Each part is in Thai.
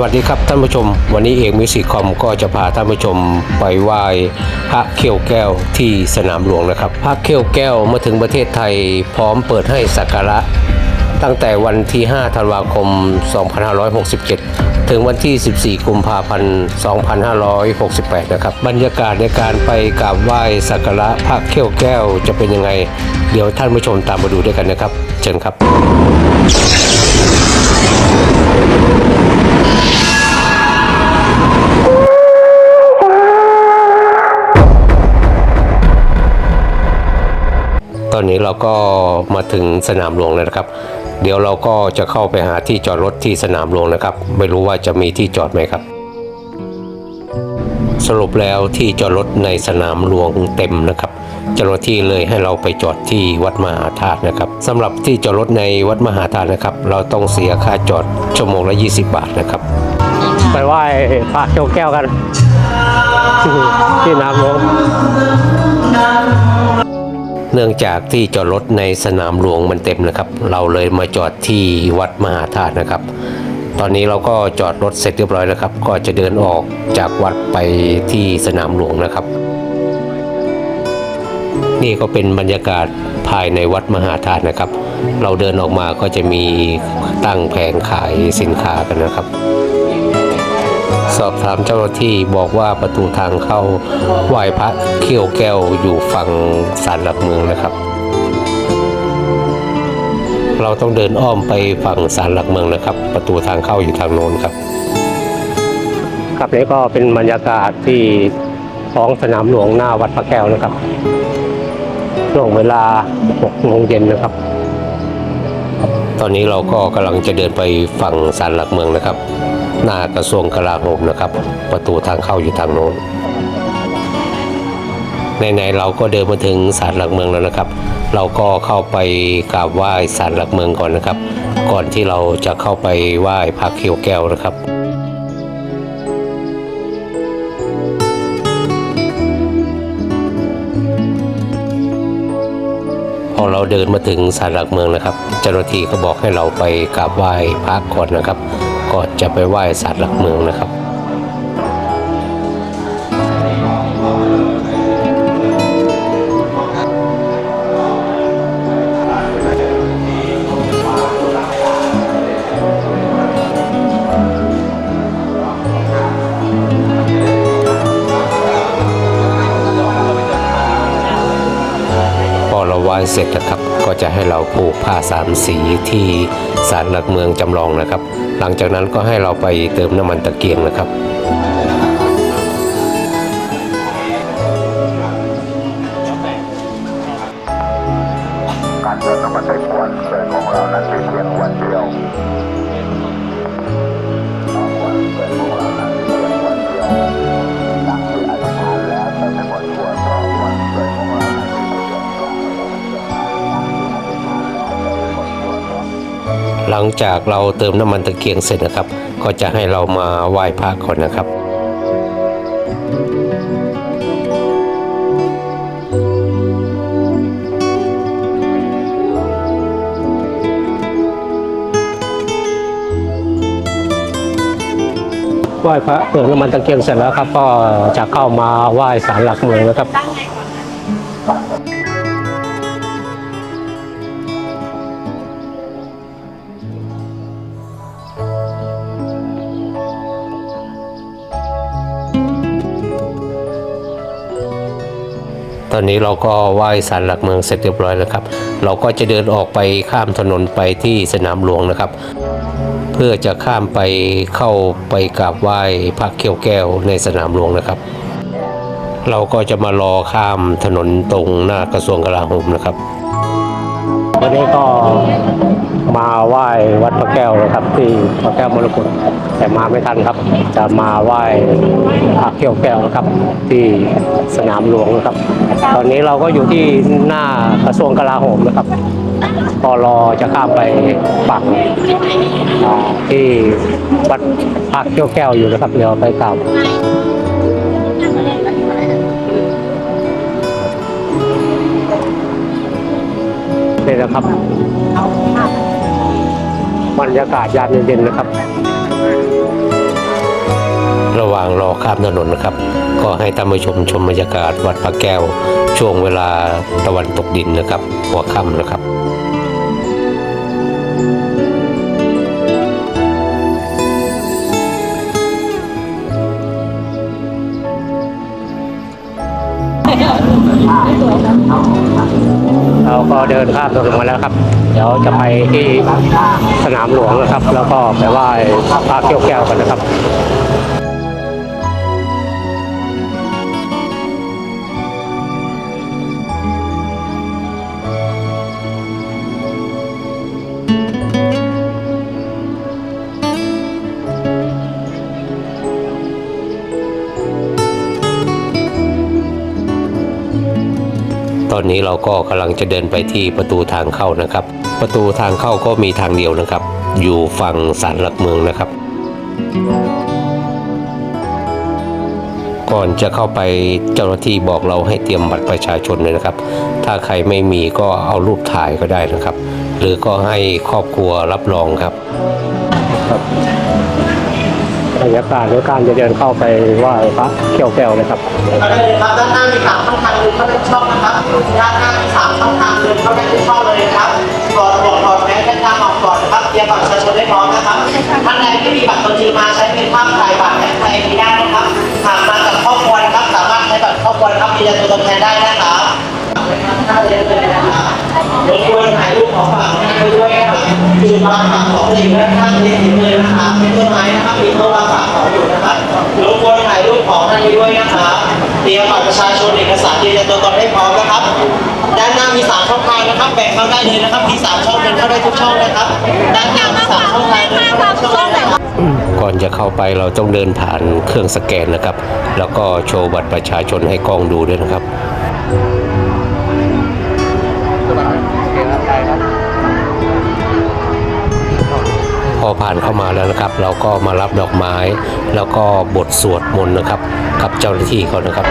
วัสดีครับท่านผู้ชม วันนี้เอกมิวสิคอมก็จะพาท่านผู้ชมไปไหว้พระเขี้ยวแก้วที่สนามหลวงนะครับ พระเขี้ยวแก้วมาถึงประเทศไทยพร้อมเปิดให้สักการะ ตั้งแต่วันที่ 5 ธันวาคม 2567 ถึงวันที่ 14 กุมภาพันธ์ 2568 นะครับ บรรยากาศในการไปกราบไหว้สักการะพระเขี้ยวแก้วจะเป็นยังไง เดี๋ยวท่านผู้ชมตามมาดูด้วยกันนะครับ เชิญครับ อนนี้เราก็มาถึงสนามหลวงแล้วนะครับ เดี๋ยวเราก็จะเข้าไปหาที่จอดรถที่สนามหลวงนะครับ ไม่รู้ว่าจะมีที่จอดไหมครับ สรุปแล้วที่จอดรถในสนามหลวงเต็มนะครับเจ้าหน้าที่เลยให้เราไปจอดที่วัดมหาธาตุนะครับสำหรับที่จอดรถในวัดมหาธาตุนะครับ เราต้องเสียค่าจอดชั่วโมงละ 20 บาทนะครับ ไปไหว้พระเจ้าแก้วกัน ที่น้ำหลวง เนื่องจากที่จอดรถในสนามหลวงมันเต็มนะครับ เราเลยมาจอดที่วัดมหาธาตุนะครับ ตอนนี้เราก็จอดรถเสร็จเรียบร้อยแล้วครับ ก็จะเดินออกจากวัดไปที่สนามหลวงนะครับ นี่ก็เป็นบรรยากาศภายในวัดมหาธาตุนะครับ เราเดินออกมาก็จะมีตั้งแผงขายสินค้ากันนะครับ สอบถามเจ้าหน้าที่บอกว่าประตูทางเข้าไหว้พระเขี้ยวแก้วอยู่ฝั่งศาลหลักเมืองนะครับ เราต้องเดินอ้อมไปฝั่งศาลหลักเมืองนะครับ ประตูทางเข้าอยู่ทางโน้นครับ ครับนี่ก็เป็นบรรยากาศที่ท้องสนามหลวงหน้าวัดพระแก้วนะครับช่วงเวลา6โมงเย็นนะครับ ตอนนี้เราก็กำลังจะเดินไปฝั่งศาลหลักเมืองนะครับ หน้ากระทรวงกลาโหมนะครับ ประตูทางเข้าอยู่ทางโน้นไหนๆเราก็เดินมาถึงศาลหลักเมืองแล้วนะครับ เราก็เข้าไปกราบไหว้ศาลหลักเมืองก่อนนะครับ ก่อนที่เราจะเข้าไปไหว้พระเขียวแก้วนะครับพอเราเดินมาถึงศาลหลักเมืองนะครับ เจ้าหน้าที่เขาบอกให้เราไปกราบไหว้พระก่อนนะครับ ก่อนจะไปไหว้ศาลหลักเมืองนะครับ ไหว้เสร็จนะครับ ก็จะให้เราผูกผ้าสามสีที่ศาลหลักเมืองจำลองนะครับ หลังจากนั้นก็ให้เราไปเติมน้ำมันตะเกียงนะครับ ลังจากเราเติมน้ำมันตะเกียงเสร็จนะครับ ก็จะให้เรามาไหว้พระก่อนนะครับไหว้พระเติมน้ำมันตะเกียงเสร็จแล้วครับ ก็จะเข้ามาไหว้ศาลหลักเมืองนะครับ ตอนนี้เราก็ไหว้ศาลหลักเมืองเสร็จเรียบร้อยแล้วครับ เราก็จะเดินออกไปข้ามถนนไปที่สนามหลวงนะครับ เพื่อจะข้ามไปเข้าไปกราบไหว้พระเขี้ยวแก้วในสนามหลวงนะครับ เราก็จะมารอข้ามถนนตรงหน้ากระทรวงกลาโหมนะครับ วันนี้ก็มาไหว้วัดพระแก้วนะครับ ที่พระแก้วมรกต แต่มาไม่ทันครับ จะมาไหว้พระเขี้ยวแก้วนะครับ ที่สนามหลวงนะครับ ตอนนี้เราก็อยู่ที่หน้ากระทรวงกลาโหมนะครับก็รอจะข้ามไปฝั่งที่วัดพระเขี้ยวแก้วอยู่นะครับเดี๋ยวไปกราบนี่นะครับบรรยากาศยามเย็นๆนะครับ ว่างรอข้ามถนนนะครับ ก็ให้ท่านผู้ชมชมบรรยากาศวัดพระแก้ว ช่วงเวลาตะวันตกดินนะครับ หัวค่ำนะครับเราก็เดินข้ามถนนมาแล้วครับ เดี๋ยวจะไปที่สนามหลวงนะครับ แล้วก็ไปไหว้พระเกี้ยวแก้วกันนะครับ นนี้เราก็กำลังจะเดินไปที่ประตูทางเข้านะครับ ประตูทางเข้าก็มีทางเดียวนะครับ อยู่ฝั่งศาลหลักเมืองนะครับ ก่อนจะเข้าไปเจ้าหน้าที่บอกเราให้เตรียมบัตรประชาชนเลยนะครับ ถ้าใครไม่มีก็เอารูปถ่ายก็ได้นะครับ หรือก็ให้ครอบครัวรับรองครับ รรยากาศในการจะเดินเข้าไปไหว้พระเกี้ยวแก้วนะครับเข้าได้เลยครับด้านหน้ามีสามช่องทางเดินเข้าได้ทุกช่องนะครับด้านหน้ามีสามช่องทางเดินเข้าได้ทุกช่องเลยนะครับก่อนบอกก่อนแม้ด้านหน้าออกก่อนนะครับเตรียมบัตรประชาชนได้พร้อมนะครับท่านใดไม่มีบัตรคนจริงมาใช้เป็นภาพถ่ายบัตรแอปไทยมีได้นะครับหากมากับครอบครัวนะครับสามารถใช้บัตรครอบครัวนะครับมีตัวตนแทนได้นะ วางฝาของอยู่ด้านข้างเรีเลยนะครับเป็นต้นไม้นะครับมีโต๊ะวางฝาของอยู่นะครับรบกวนถ่ายรูปของท่านนี้ด้วยนะครับเตรียมบัตรประชาชนเอกสารยืนยันตัวตนให้พร้อมนะครับ ด้านหน้ามีสามช่องทางนะครับ แบ่งเข้าได้เลยนะครับมีสามช่องเดินเข้าได้ทุกช่องนะครับ ด้านหน้ามีสามช่องทางเดินเข้าได้ทุกช่องนะครับก่อนจะเข้าไปเราต้องเดินผ่านเครื่องสแกนนะครับ แล้วก็โชว์บัตรประชาชนให้กล้องดูด้วยนะครับ อผ่านเข้ามาแล้วนะครับ เราก็มารับดอกไม้ แล้วก็บทสวดมนต์นะครับ กับเจ้าหน้าที่เขานะครับ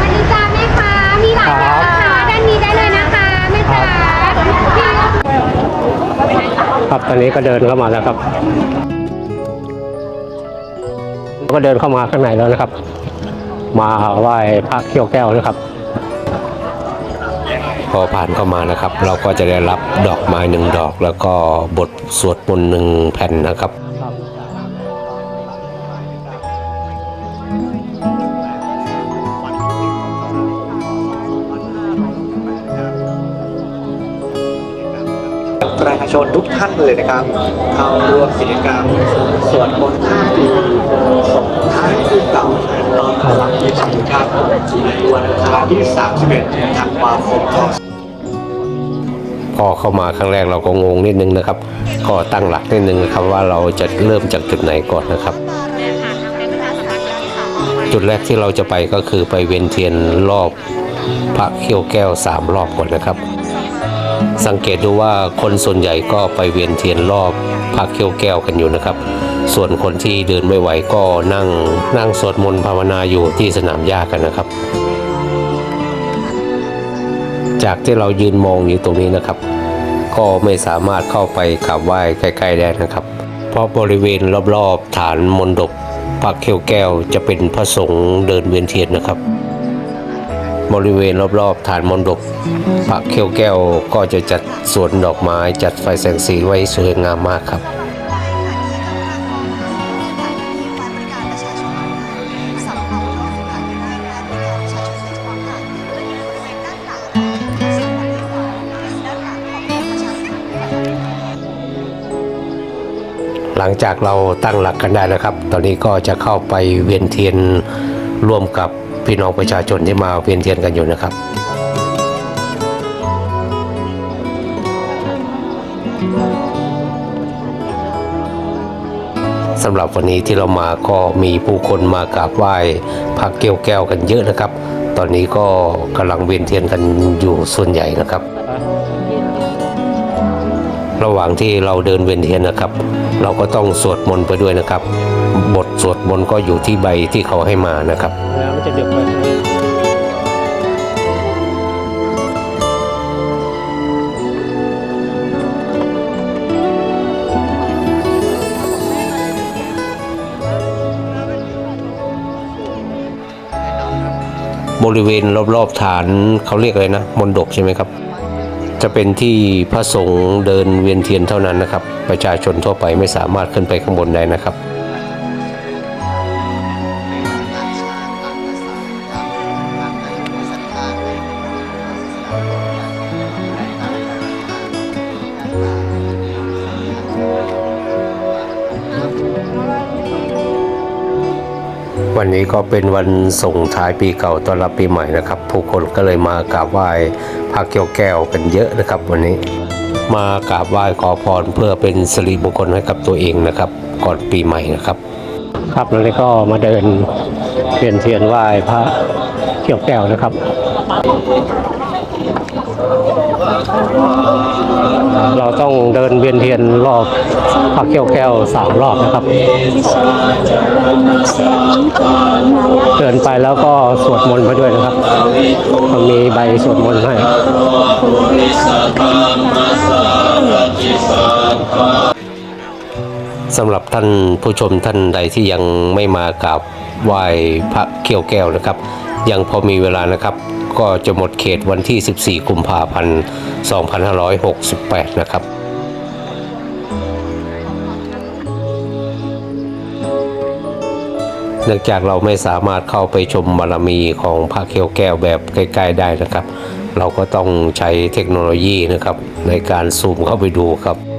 วันนี้จ้าแม่ค้ามีหลายอย่างนะคะด้านนี้ได้เลยนะคะแม่จ๋าครับตอนนี้ก็เดินเข้ามาแล้วครับ ก็เดินเข้ามาข้างในแล้วนะครับ มาไหว้พระเขี้ยวแก้วนะครับ พอผ่านเข้ามานะครับ เราก็จะได้รับดอกไม้หนึ่งดอก แล้วก็บทสวดมนต์หนึ่งแผ่นนะครับ ประชาชนทุกท่านเลยนะครับ เข้าร่วมกิจกรรมสวดมนต์ข้ามปีส่งท้ายปีเก่าตอนรับปีใหม่ครับวันอังคารที่ 31ธันวาคมพศพอเข้ามาครั้งแรกเราก็งงนิดนึงนะครับ ก็ตั้งหลักนิดนึงนะครับว่าเราจะเริ่มจากจุดไหนก่อนนะครับ จุดแรกที่เราจะไปก็คือไปเวียนเทียนรอบพระเขี้ยวแก้วสามรอบก่อนนะครับ สังเกตดูว่าคนส่วนใหญ่ก็ไปเวียนเทียนรอบพระเขี้ยวแก้วกันอยู่นะครับ ส่วนคนที่เดินไม่ไหวก็นั่งนั่งสวดมนต์ภาวนาอยู่ที่สนามหญ้ากันนะครับ จากที่เรายืนมองอยู่ตรงนี้นะครับ ก็ไม่สามารถเข้าไปกราบไหว้ใกล้ ๆได้นะครับ เพราะบริเวณรอบๆฐานมณฑปพระเขี้ยวแก้วจะเป็นพระสงฆ์เดินเวียนเทียนนะครับ บริเวณรอบๆฐานมณฑปพระเขี้ยวแก้วก็จะจัดสวนดอกไม้จัดไฟแสงสีไว้สวยงามมากครับหลังจากเราตั้งหลักกันได้แล้วครับ ตอนนี้ก็จะเข้าไปเวียนเทียนร่วมกับ พี่น้องประชาชนที่มาเวียนเทียนกันอยู่นะครับสำหรับวันนี้ที่เรามาก็มีผู้คนมากราบไหว้พระเกี้ยวแก้วกันเยอะนะครับ ตอนนี้ก็กำลังเวียนเทียนกันอยู่ส่วนใหญ่นะครับ ระหว่างที่เราเดินเวียนเทียนนะครับ เราก็ต้องสวดมนต์ไปด้วยนะครับ บทสวดมนต์ก็อยู่ที่ใบที่เขาให้มานะครับแล้วมัจะเดือดไปบริเวณรอบๆฐานเขาเรียกอะไรนะมนดบใช่ไหมครับ จะเป็นที่พระสงฆ์เดินเวียนเทียนเท่านั้นนะครับ ประชาชนทั่วไปไม่สามารถขึ้นไปข้างบนได้นะครับวันนี้ก็เป็นวันส่งท้ายปีเก่าต้อนรับปีใหม่นะครับ ผู้คนก็เลยมากราบไหว้พระเกี่ยวแก้วกันเยอะนะครับวันนี้ มากราบไหว้ขอพรเพื่อเป็นสิริมงคลให้กับตัวเองนะครับ ก่อนปีใหม่นะครับ ครับแล้วก็มาเดินเทียนเทียนไหว้พระเกี่ยวแก้วนะครับ เราต้องเดินเวียนเทียนรอบพระเกี่ยวแก้วสามรอบนะครับ เดินไปแล้วก็สวดมนต์ไปด้วยนะครับมันมีใบสวดมนต์ให้สำหรับท่านผู้ชมท่านใดที่ยังไม่มากราบไหว้พระเขี้ยวแก้วนะครับ ยังพอมีเวลานะครับ ก็จะหมดเขตวันที่ 14 กุมภาพันธ์ 2568 นะครับเนื่องจากเราไม่สามารถเข้าไปชมบารมีของพระเขียวแก้วแบบใกล้ๆได้นะครับ เราก็ต้องใช้เทคโนโลยีนะครับในการซูมเข้าไปดูครับ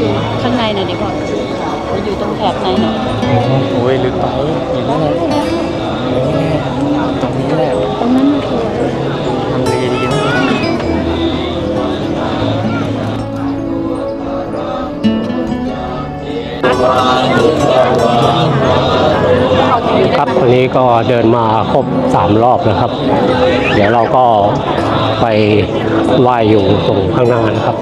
เราไปอยู่ข้างในหน่อยดีกว่าไปอยู่ตรงแถบในหน่อยโอ้ยลึกไปอยู่นั่นแหละอยู่นี่แหละตรงนี้แหละตรงนั้นมันสวยทำเลดีนะครับวันนี้ก็เดินมาครบสามรอบนะครับ เดี๋ยวเราก็ไปไหว้อยู่ตรงข้างหน้านะครับ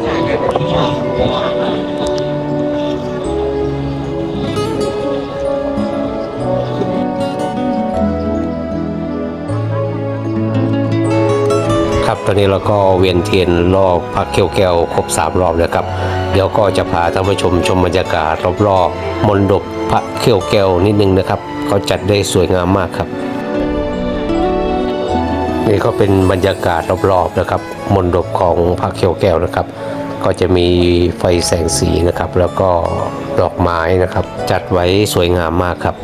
ตอนนี้เราก็เวียนเทียนรอบพระเกี้ยวแก้วครบสามรอบนะครับ เดี๋ยวก็จะพาท่านผู้ชมชมบรรยากาศรอบๆมณฑปพระเกี้ยวแก้วนิดนึงนะครับเขาจัดได้สวยงามมากครับนี่ก็เป็นบรรยากาศรอบๆนะครับมณฑปของพระเขี้ยวแก้วนะครับ ก็จะมีไฟแสงสีนะครับ แล้วก็ดอกไม้นะครับ จัดไว้สวยงามมากครับ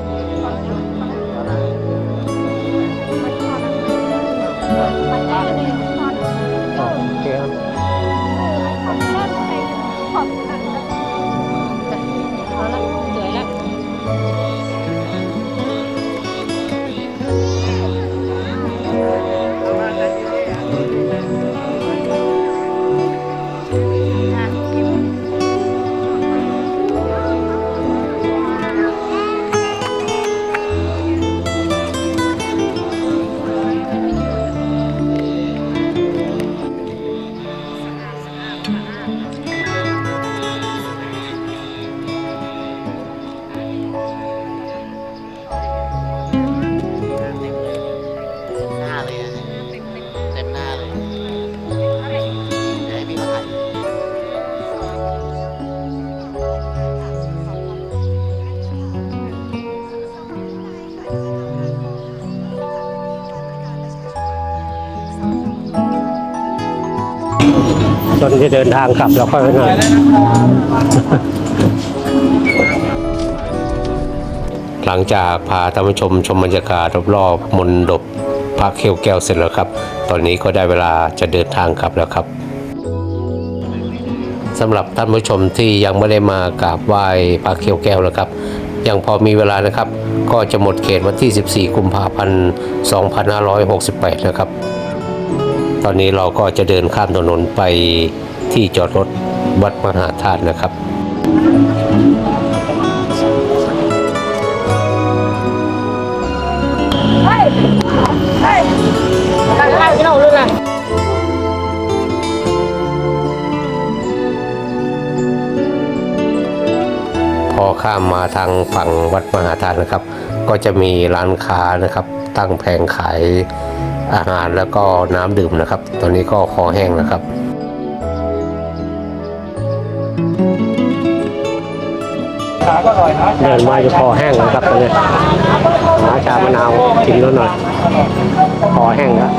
จนจะเดินทางกลับแล้วค่อยไปหน่อยหลังจากพาท่านผู้ชมชมบรรยากาศรอบๆมณฑปพระเขียวแก้วเสร็จแล้วครับ ตอนนี้ก็ได้เวลาจะเดินทางกลับแล้วครับสำหรับท่านผู้ชมที่ยังไม่ได้มากราบไหว้พระเขียวแก้วนะครับ ยังพอมีเวลานะครับ ก็จะหมดเขตวันที่ 14 กุมภาพันธ์ 2568 นะครับ ตอนนี้เราก็จะเดินข้ามถนนไปที่จอดรถวัดมหาธาตุนะครับพอข้ามมาทางฝั่งวัดมหาธาตุนะครับ ก็จะมีร้านค้านะครับ ตั้งแผงขาย อาหารแล้วก็น้ำดื่มนะครับ ตอนนี้ก็คอแห้งนะครับเดินมาจะคอแห้งแล้วครับตอนนี้หาชามะนาวกินแล้วหน่อยคอแห้งแล้ว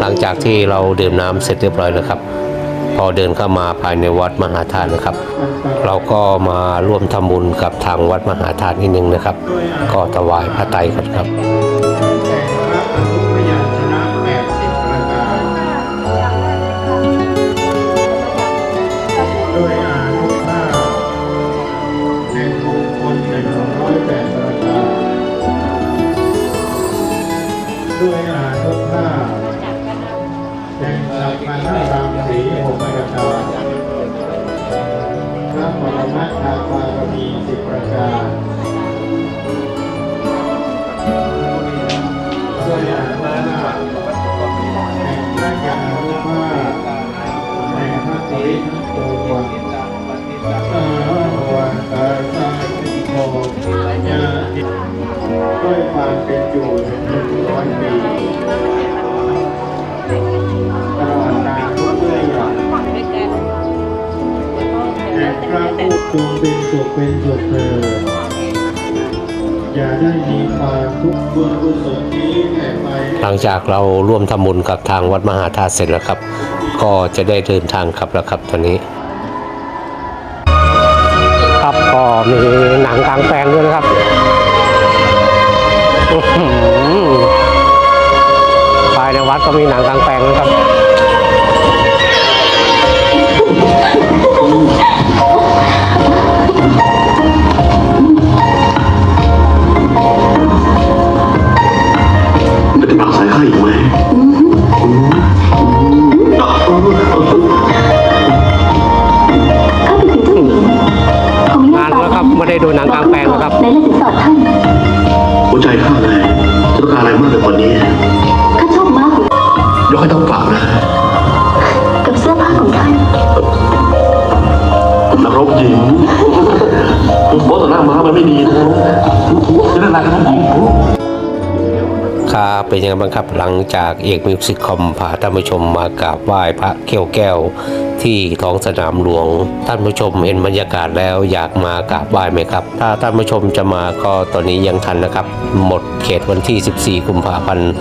หลังจากที่เราดื่มน้ำเสร็จเรียบร้อยแล้วครับ พอเดินเข้ามาภายในวัดมหาธาตุนะครับ เราก็มาร่วมทำบุญกับทางวัดมหาธาตุนิดนึงนะครับ ก็ถวายพระไตรก่อนครับ รมัตถบารมีสิบประการด้วอยอานุภาแห่งพระญาณุภาพแห่งพระปริทันโตวันสาวันตาสาสิโกญาติด้วยความเป็นอยู่หนึ่งร้อยปี ระผู้ทรงเป็นสุขเป็นสุขเถิดอย่าได้มีความทุกข์บุญกุศลนี้แผ่ไปหลังจากเราร่วมทำบุญกับทางวัดมหาธาตุเสร็จแล้วครับ ก็จะได้เดินทางครับแล้วครับตอนนี้ ครับก็มีหนังกลางแปลงด้วยนะครับภายในวัดก็มีหนังกลางแปลงนะครับ เป็นยังไงบ้างครับหลังจากเอกมิวสิกคอมพาท่านผู้ชมมากราบไหว้พระเขี้ยวแก้ว ที่ท้องสนามหลวง ท่านผู้ชมเห็นบรรยากาศแล้วอยากมากราบไหว้ไหมครับ ถ้าท่านผู้ชมจะมาก็ตอนนี้ยังทันนะครับ หมดเขตวันที่ 14กุมภาพันธ์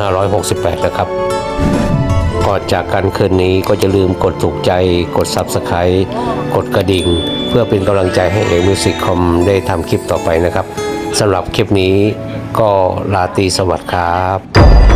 2568 นะครับก่อนจากกันคืนนี้ก็จะลืมกดถูกใจกด Subscribe กดกระดิ่ง เพื่อเป็นกำลังใจให้เอกมิวสิกคอมได้ทำคลิปต่อไปนะครับสำหรับคลิปนี้ก็ลาตีสวัสดิ์ครับ